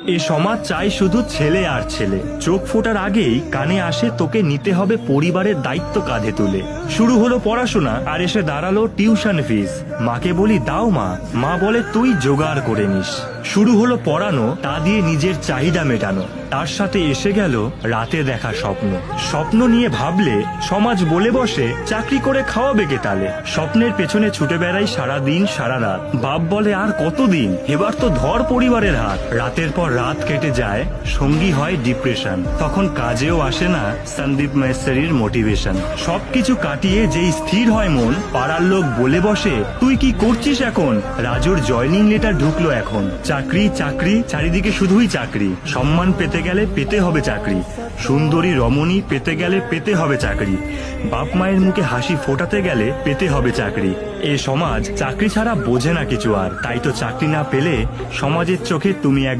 এ সমাজ চাই শুধু ছেলে আর ছেলে। চোখ ফোটার আগেই কানে আসে তোকে নিতে হবে পরিবারের দায়িত্ব কাঁধে তুলে। শুরু হলো পড়াশোনা আর এসে দাঁড়াল টিউশন ফিস। মাকে বলি, দাও মা। মা বলে, তুই জোগাড় করে নিস। শুরু হলো পড়ানো, তা দিয়ে নিজের চাহিদা মেটানো। তার সাথে এসে গেল রাতে দেখা স্বপ্ন। স্বপ্ন নিয়ে ভাবলে সমাজ বলে বসে, চাকরি করে খাওয়াবে কে তালে? স্বপ্নের পেছনে ছুটে বেড়াই সারা দিন, সারা রাত। বাপ বলে, আর কতদিন? এবার তো ধর পরিবারের হাত। রাতের পর রাত কেটে যায়, সঙ্গী হয় ডিপ্রেশন। তখন কাজেও আসে না সন্দীপ মেসেরির মোটিভেশন। সবকিছু কাটিয়ে যেই স্থির হয় মন, পাড়ার লোক বলে বসে, তুই কি করছিস এখন? রাজুর জয়নিং লেটার ঢুকলো এখন। চাকরি চাকরি, চারিদিকে শুধুই চাকরি। সম্মান পেতে গেলে পেতে হবে চাকরি। সুন্দরী রমণী পেতে গেলে পেতে হবে চাকরি। বাপ মায়ের মুখে হাসি ফোটাতে গেলে পেতে হবে চাকরি। এ সমাজ চাকরি ছাড়া বোঝে না কিছু আর। তাই তো চাকরি না পেলে সমাজের চোখে তুমি এক